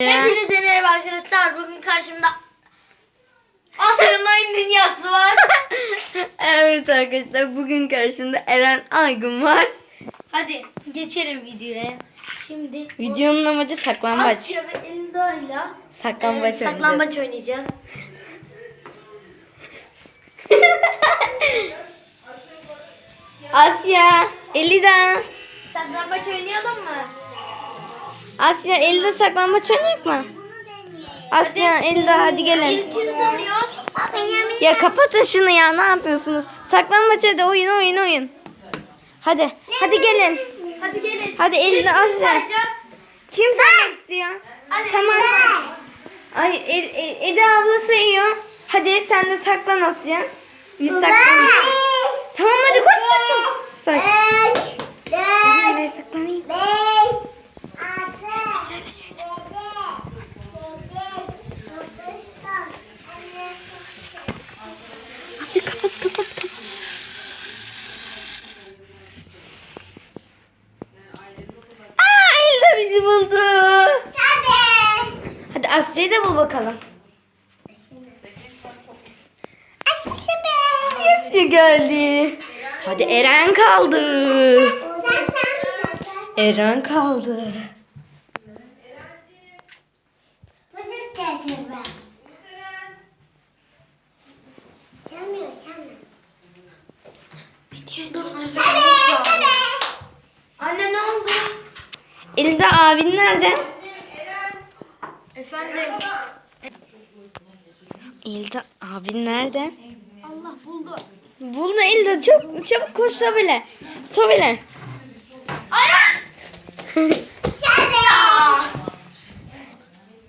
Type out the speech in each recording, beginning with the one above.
Hepinize merhaba arkadaşlar. Bugün karşımda Asya'nın oyun dünyası var. evet arkadaşlar bugün karşımda Eren Aygün var. Hadi geçelim videoya. Şimdi Videonun amacı saklambaç. Asya ve Elda'yla Saklambaç e, saklambaç oynayacağız. Asya, Elida. Saklambaç oynayalım mı? Asya, Elida saklambaç oynayalım mı? Asya, Elida hadi gelin. Ya kapatın şunu ya ne yapıyorsunuz? Saklambaç hadi oyun oyun oyun. Hadi, hadi gelin. Hadi gelin. Hadi kim Asya. Kim saymak istiyor? Tamam. Ay El, El, Eda abla sayıyor. Hadi sen de saklan Asya. Biz saklan. Tamam hadi koş saklan. Sak. Buldu. Hadi Asya'yı da bul bakalım. Asya geldi. Hadi Eren kaldı. Eren kaldı. Elinde abin nerede? Efendim. Elinde abin nerede? Allah buldu. Buldu Elinde çok çabuk koş Sobele. Sobele.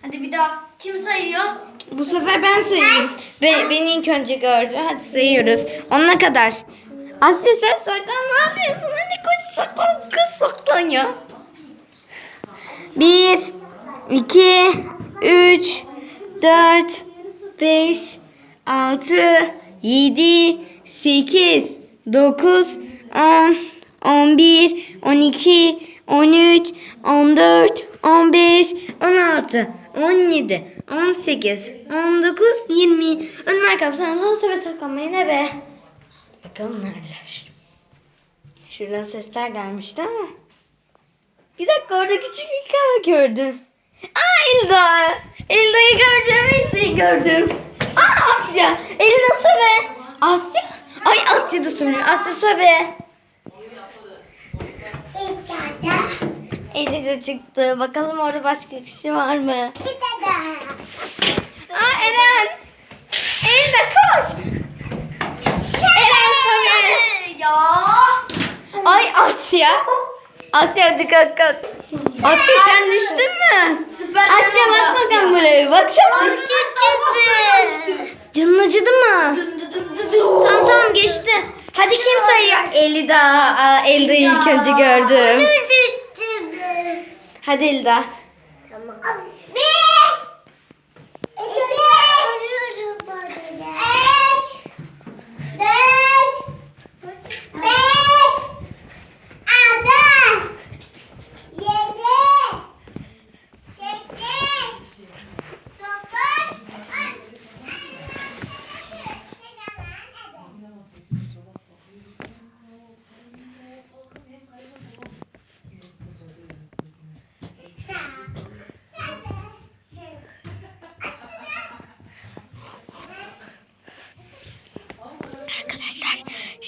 Hadi bir daha. Kim sayıyor? Bu sefer ben sayayım. Be, beni ilk önce gördü. Hadi sayıyoruz. Onuna kadar. Aslı sen saklan ne yapıyorsun? Hadi koş saklan. Kız saklan ya. 1, 2, 3, 4, 5, 6, 7, 8, 9, 10, 11, 12, 13, 14, 15, 16, 17, 18, 19, 20. Ön marka son söve saklanmayı ne be? Bakalım nereler. Şuradan sesler gelmişti ama. Bir dakika orada küçük bir kava gördüm. Aa Elda. Elda'yı gördüm. Elda'yı gördüm. Aa Asya. Elda söbe. Asya. Ay Asya da söylüyor. Asya söbe. Eli de çıktı. Bakalım orada başka kişi var mı? Aa Eren. Elda koş. Eren söbe. Ya. Ay Asya. Asya hadi kalk kalk. Asya sen düştün mü? Süper. Asya bak bakalım buraya. Baksana. Canın acıdı mı? Tamam tamam geçti. Hadi kim sayıyor? Elida. Aa, Elda'yı ilk önce gördüm. Hadi Elda. Arkadaşlar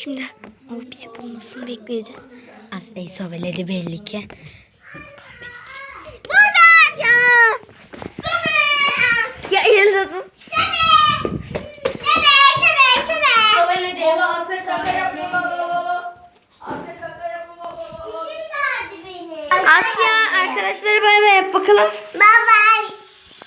şimdi o bizi bulmasını bekleyeceğiz. Asya'yı soveledi belli ki. Buradan! Ya! Ya dur. Söyledi. Ola Asya arkadaşları bay bay yap bakalım.